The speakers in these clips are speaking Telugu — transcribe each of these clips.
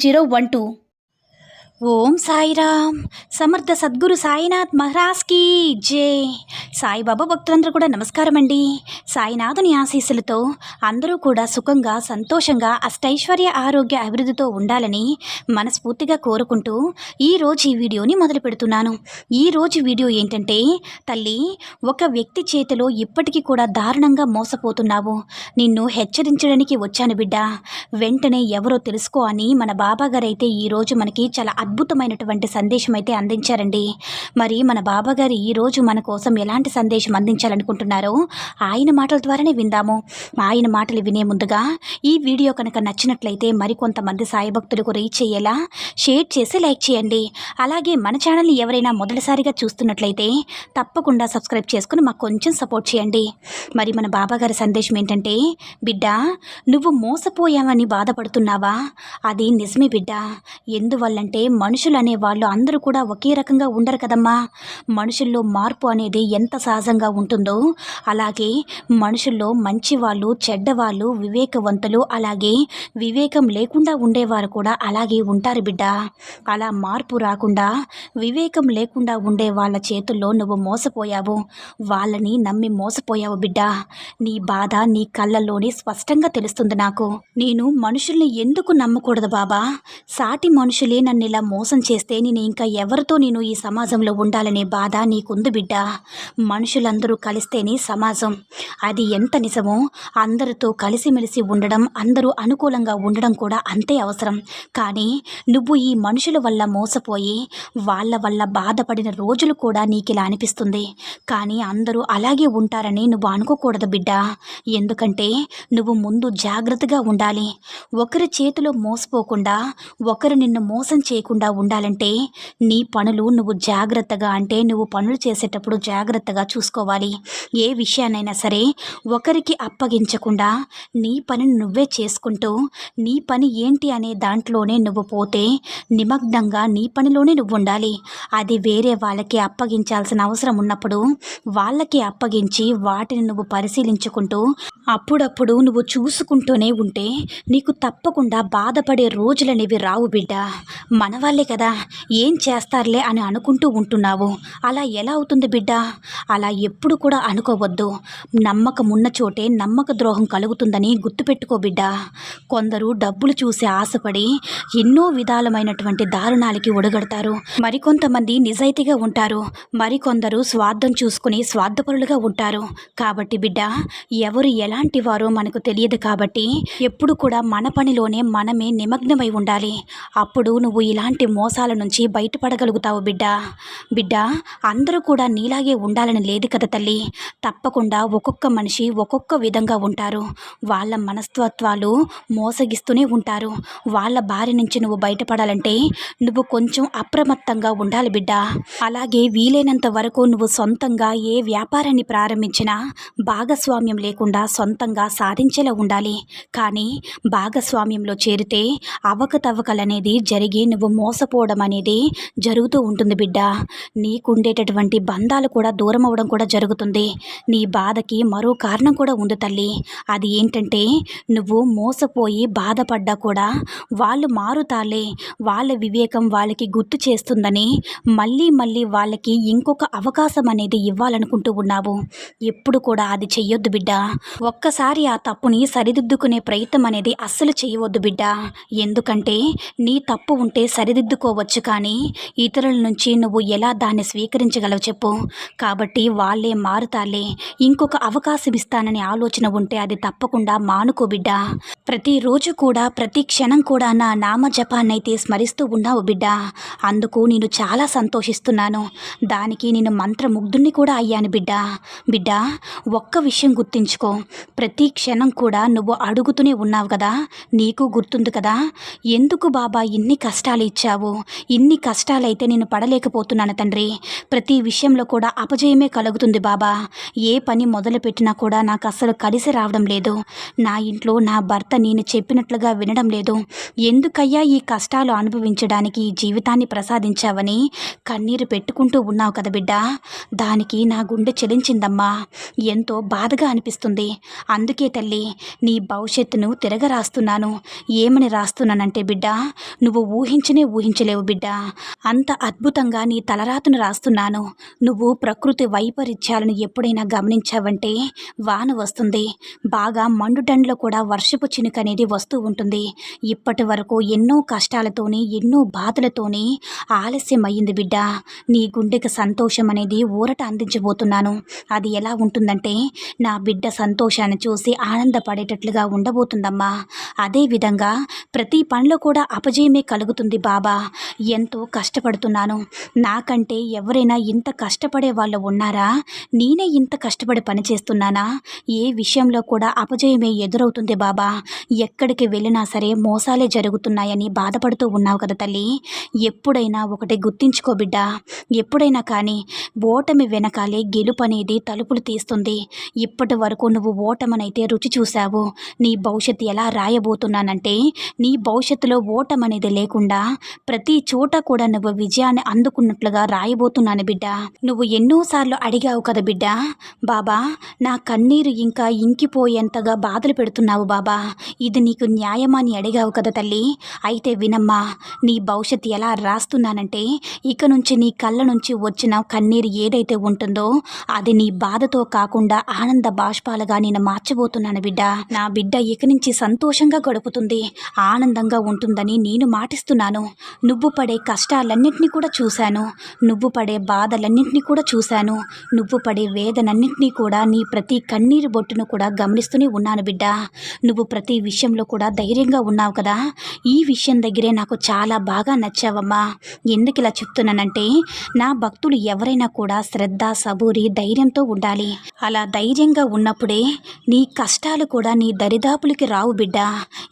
zero one two Om Sairam. Samarth Sadguru Sainath మహారాజ్కి జై. సాయిబాబా భక్తులందరూ కూడా నమస్కారం అండి సాయినాథుని ఆశీస్సులతో అందరూ కూడా సుఖంగా సంతోషంగా అష్టైశ్వర్య ఆరోగ్య అభివృద్ధితో ఉండాలని మనస్ఫూర్తిగా కోరుకుంటూ ఈరోజు ఈ వీడియోని మొదలు పెడుతున్నాను. ఈరోజు వీడియో ఏంటంటే తల్లి ఒక వ్యక్తి చేతిలో ఇప్పటికీ కూడా దారుణంగా మోసపోతున్నావు. నిన్ను హెచ్చరించడానికి వచ్చాను బిడ్డ. వెంటనే ఎవరో తెలుసుకో అని మన బాబాగారైతే ఈరోజు మనకి చాలా అద్భుతమైనటువంటి సందేశం అయితే అందించారండి. మరి మన బాబాగారు ఈరోజు మన కోసం ఎలాంటి సందేశం అందించాలనుకుంటున్నారో ఆయన మాటల ద్వారానే విందాము. ఆయన మాటలు వినే ముందుగా ఈ వీడియో కనుక నచ్చినట్లయితే మరికొంతమంది సాయి భక్తులకు రీచ్ అయ్యేలా షేర్ చేసి లైక్ చేయండి. అలాగే మన ఛానల్ని ఎవరైనా మొదటిసారిగా చూస్తున్నట్లయితే తప్పకుండా సబ్స్క్రైబ్ చేసుకుని మాకు కొంచెం సపోర్ట్ చేయండి. మరి మన బాబాగారి సందేశం ఏంటంటే బిడ్డ నువ్వు మోసపోయావని బాధపడుతున్నావా? అది నిజమే బిడ్డ. ఎందువల్లంటే మనుషులు అనే వాళ్ళు అందరూ కూడా ఒకే రకంగా ఉండరు కదమ్మా. మనుషుల్లో మార్పు అనేది ఎంత సహజంగా ఉంటుందో అలాగే మనుషుల్లో మంచి వాళ్ళు చెడ్డవాళ్ళు వివేకవంతులు అలాగే వివేకం లేకుండా ఉండేవారు కూడా అలాగే ఉంటారు బిడ్డ. అలా మార్పు రాకుండా వివేకం లేకుండా ఉండే వాళ్ళ చేతుల్లో నువ్వు మోసపోయావు. వాళ్ళని నమ్మి మోసపోయావు బిడ్డ. నీ బాధ నీ కళ్ళల్లోనే స్పష్టంగా తెలుస్తుంది నాకు. నేను మనుషుల్ని ఎందుకు నమ్మకూడదు బాబా? సాటి మనుషులే నన్ను ఇలా మోసం చేస్తే నేను ఇంకా ఎవరితో నేను ఈ సమాజంలో ఉండాలనే బాధ నీకుంది బిడ్డ. మనుషులందరూ కలిస్తేనే సమాజం. అది ఎంత నిజమో అందరితో కలిసిమెలిసి ఉండడం అందరూ అనుకూలంగా ఉండడం కూడా అంతే అవసరం. కానీ నువ్వు ఈ మనుషుల వల్ల మోసపోయి వాళ్ళ వల్ల బాధపడిన రోజులు కూడా నీకు ఇలా అనిపిస్తుంది. కానీ అందరూ అలాగే ఉంటారని నువ్వు అనుకోకూడదు బిడ్డ. ఎందుకంటే నువ్వు ముందు జాగ్రత్తగా ఉండాలి. ఒకరి చేతిలో మోసపోకుండా ఒకరు నిన్ను మోసం చేయకుండా ఉండాలంటే నీ పనులు నువ్వు జాగ్రత్తగా అంటే నువ్వు పనులు చేసేటప్పుడు జాగ్రత్తగా చూసుకోవాలి. ఏ విషయాన్నైనా సరే ఒకరికి అప్పగించకుండా నీ పని నువ్వే చేసుకుంటూ నీ పని ఏంటి అనే దాంట్లోనే నువ్వు పోతే నిమగ్నంగా నీ పనిలోనే నువ్వు ఉండాలి. అది వేరే వాళ్ళకి అప్పగించాల్సిన అవసరం ఉన్నప్పుడు వాళ్ళకి అప్పగించి వాటిని నువ్వు పరిశీలించుకుంటూ అప్పుడప్పుడు నువ్వు చూసుకుంటూనే ఉంటే నీకు తప్పకుండా బాధపడే రోజులనేవి రావు బిడ్డ. మన వాళ్ళే కదా. ఏం చేస్తారులే అని అనుకుంటూ ఉంటున్నావు. అలా ఎలా అవుతుంది బిడ్డ? అలా ఎప్పుడు కూడా అనుకోవద్దు. నమ్మకం ఉన్న చోటే నమ్మక ద్రోహం కలుగుతుందని గుర్తుపెట్టుకో బిడ్డ. కొందరు డబ్బులు చూసి ఆశపడి ఎన్నో విధాలమైనటువంటి దారుణాలకి ఒడగడతారు. మరికొంతమంది నిజాయితీగా ఉంటారు. మరికొందరు స్వార్థం చూసుకుని స్వార్థపరులుగా ఉంటారు. కాబట్టి బిడ్డ ఎవరు ఎలాంటి వారో మనకు తెలియదు కాబట్టి ఎప్పుడు కూడా మన పనిలోనే మనమే నిమగ్నమై ఉండాలి. అప్పుడు నువ్వు ఇలా ఇలాంటి మోసాల నుంచి బయటపడగలుగుతావు బిడ్డ? బిడ్డ అందరూ కూడా నీలాగే ఉండాలని లేదు కదా తల్లి? తప్పకుండా ఒక్కొక్క మనిషి ఒక్కొక్క విధంగా ఉంటారు. వాళ్ళ మనస్తత్వాలు మోసగిస్తూనే ఉంటారు. వాళ్ళ బారి నుంచి నువ్వు బయటపడాలంటే నువ్వు కొంచెం అప్రమత్తంగా ఉండాలి బిడ్డ. అలాగే వీలైనంత వరకు నువ్వు సొంతంగా ఏ వ్యాపారాన్ని ప్రారంభించినా భాగస్వామ్యం లేకుండా సొంతంగా సాధించేలా ఉండాలి. కానీ భాగస్వామ్యంలో చేరితే అవకతవకలనేది జరిగి నువ్వు మోసపోవడం అనేది జరుగుతూ ఉంటుంది బిడ్డ. నీకుండేటటువంటి బంధాలు కూడా దూరం అవ్వడం కూడా జరుగుతుంది. నీ బాధకి మరో కారణం కూడా ఉంది తల్లి. అది ఏంటంటే నువ్వు మోసపోయి బాధపడ్డా కూడా వాళ్ళు మారుతాలే వాళ్ళ వివేకం వాళ్ళకి గుర్తు చేస్తుందని మళ్ళీ మళ్ళీ వాళ్ళకి ఇంకొక అవకాశం అనేది ఇవ్వాలనుకుంటూ ఉన్నావు. ఎప్పుడు కూడా అది చెయ్యొద్దు బిడ్డ. ఒక్కసారి ఆ తప్పుని సరిదిద్దుకునే ప్రయత్నం అనేది అస్సలు చేయవద్దు బిడ్డ. ఎందుకంటే నీ తప్పు ఉంటే సరి సరిదిద్దుకోవచ్చు కానీ ఇతరుల నుంచి నువ్వు ఎలా దాన్ని స్వీకరించగలవు చెప్పు. కాబట్టి వాళ్ళే మారుతాలే ఇంకొక అవకాశం ఇస్తానని ఆలోచన ఉంటే అది తప్పకుండా మానుకో బిడ్డ. ప్రతిరోజు కూడా ప్రతి క్షణం కూడా నా నామ జపాన్నైతే స్మరిస్తూ ఉన్నావు బిడ్డ. అందుకు నేను చాలా సంతోషిస్తున్నాను. దానికి నేను మంత్రముగ్ధుణ్ణి కూడా అయ్యాను బిడ్డ. బిడ్డ ఒక్క విషయం గుర్తుంచుకో. ప్రతి క్షణం కూడా నువ్వు అడుగుతూనే ఉన్నావు కదా. నీకు గుర్తుంది కదా. ఎందుకు బాబా ఇన్ని కష్టాలు ఇచ్చావు? ఇన్ని కష్టాలైతే నేను పడలేకపోతున్నాను తండ్రి. ప్రతి విషయంలో కూడా అపజయమే కలుగుతుంది బాబా. ఏ పని మొదలుపెట్టినా కూడా నాకు అసలు కలిసి రావడం లేదు. నా ఇంట్లో నా భర్త నేను చెప్పినట్లుగా వినడం లేదు. ఎందుకయ్యా ఈ కష్టాలు అనుభవించడానికి ఈ జీవితాన్ని ప్రసాదించావని కన్నీరు పెట్టుకుంటూ ఉన్నావు కదా బిడ్డ. దానికి నా గుండె చెలించిందమ్మా. ఎంతో బాధగా అనిపిస్తుంది. అందుకే తల్లి నీ భవిష్యత్తును తిరగరాస్తున్నాను. ఏమని రాస్తున్నానంటే బిడ్డ నువ్వు ఊహించనే ఊహించలేవు బిడ్డ. అంత అద్భుతంగా నీ తలరాతను రాస్తున్నాను. నువ్వు ప్రకృతి వైపరీత్యాలను ఎప్పుడైనా గమనించావంటే వాన వస్తుంది. బాగా మండుటండ్లో కూడా వర్షపు చినుక అనేది వస్తూ ఉంటుంది. ఇప్పటి వరకు ఎన్నో కష్టాలతోని ఎన్నో బాధలతోని ఆలస్యం అయ్యింది బిడ్డ. నీ గుండెకి సంతోషం అనేది ఊరట అందించబోతున్నాను. అది ఎలా ఉంటుందంటే నా బిడ్డ సంతోషాన్ని చూసి ఆనందపడేటట్లుగా ఉండబోతుందమ్మా. అదేవిధంగా ప్రతి పనిలో కూడా అపజయమే కలుగుతుంది బాబా. బాబా ఎంతో కష్టపడుతున్నాను. నాకంటే ఎవరైనా ఇంత కష్టపడే వాళ్ళు ఉన్నారా? నేనే ఇంత కష్టపడి పనిచేస్తున్నానా? ఏ విషయంలో కూడా అపజయమే ఎదురవుతుంది బాబా. ఎక్కడికి వెళ్ళినా సరే మోసాలే జరుగుతున్నాయని బాధపడుతూ ఉన్నావు కదా తల్లి. ఎప్పుడైనా ఒకటి గుర్తించుకో బిడ్డ. ఎప్పుడైనా కానీ ఓటమి వెనకాలే గెలుపు అనేది తలుపులు తీస్తుంది. ఇప్పటి వరకు నువ్వు ఓటమనైతే రుచి చూశావు. నీ భవిష్యత్తు ఎలా రాయబోతున్నానంటే నీ భవిష్యత్తులో ఓటమనేది లేకుండా ప్రతి చోట కూడా నువ్వు విజయాన్ని అందుకున్నట్లుగా రాయబోతున్నాను బిడ్డ. నువ్వు ఎన్నోసార్లు అడిగావు కదా బిడ్డ. బాబా నా కన్నీరు ఇంకా ఇంకిపోయేంతగా బాధలు పెడుతున్నావు బాబా. ఇది నీకు న్యాయమని అడిగావు కదా తల్లి. అయితే వినమ్మా నీ భవిష్యత్తు ఎలా రాస్తున్నానంటే ఇక నుంచి నీ కళ్ళ నుంచి వచ్చిన కన్నీరు ఏదైతే ఉంటుందో అది నీ బాధతో కాకుండా ఆనంద బాష్పాలుగా నేను మార్చబోతున్నాను బిడ్డ. నా బిడ్డ ఇక నుంచి సంతోషంగా గడుపుతుంది ఆనందంగా ఉంటుందని నేను మాటిస్తున్నాను. నువ్వు పడే కష్టాలన్నింటినీ కూడా చూశాను. నువ్వు పడే బాధలన్నింటినీ కూడా చూశాను. నువ్వు పడే వేదనన్నింటినీ కూడా నీ ప్రతి కన్నీరు బొట్టును కూడా గమనిస్తూనే ఉన్నాను బిడ్డ. నువ్వు ప్రతి విషయంలో కూడా ధైర్యంగా ఉన్నావు కదా. ఈ విషయం దగ్గరే నాకు చాలా బాగా నచ్చావమ్మా. ఎందుకు ఇలా చెప్తున్నానంటే నా భక్తులు ఎవరైనా కూడా శ్రద్ధ సబూరి ధైర్యంతో ఉండాలి. అలా ధైర్యంగా ఉన్నప్పుడే నీ కష్టాలు కూడా నీ దరిదాపులకి రావు బిడ్డ.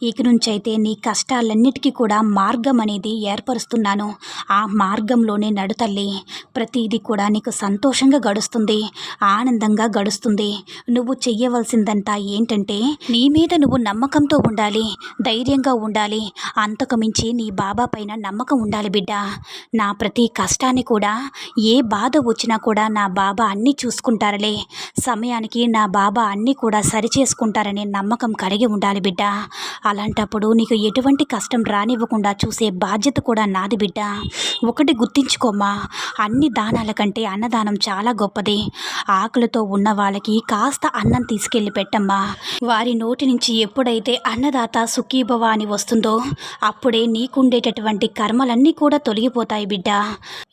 ఇక నుంచైతే నీ కష్టాలన్నిటికీ కూడా మార్గం అనేది ఏర్పరుస్తున్నాను. ఆ మార్గంలోనే నడుతల్లి ప్రతిదీ కూడా నీకు సంతోషంగా గడుస్తుంది. ఆనందంగా గడుస్తుంది. నువ్వు చెయ్యవలసిందంతా ఏంటంటే నీ మీద నువ్వు నమ్మకంతో ఉండాలి. ధైర్యంగా ఉండాలి. అంతకు మించి నీ బాబా పైన నమ్మకం ఉండాలి బిడ్డ. నా ప్రతి కష్టాన్ని కూడా ఏ బాధ వచ్చినా కూడా నా బాబా అన్నీ చూసుకుంటారులే. సమయానికి నా బాబా అన్నీ కూడా సరిచేసుకుంటారనే నమ్మకం కలిగి ఉండాలి బిడ్డ. అలాంటప్పుడు నీకు ఎటువంటి కష్టం రానివ్వకుండా చూసే బాధ్యత కూడా నాది బిడ్డ. ఒకటి గుర్తించుకోమ్మా. అన్ని దానాల కంటే అన్నదానం చాలా గొప్పది. ఆకలితో ఉన్న వాళ్ళకి కాస్త అన్నం తీసుకెళ్ళి పెట్టమ్మా. వారి నోటి నుంచి ఎప్పుడైతే అన్నదాత సుఖీభవ అని వస్తుందో అప్పుడే నీకుండేటటువంటి కర్మలన్నీ కూడా తొలగిపోతాయి బిడ్డ.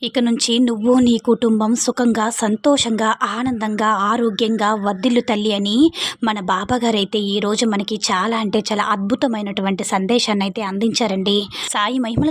ఇక నుంచి నువ్వు నీ కుటుంబం సుఖంగా సంతోషంగా ఆనందంగా ఆరోగ్యంగా వద్దిల్లు తల్లి అని మన బాబాగారైతే ఈరోజు మనకి చాలా అంటే చాలా అద్భుతమైనటువంటి సందేశాన్ని అయితే అందించారండి. సాయి మహిమల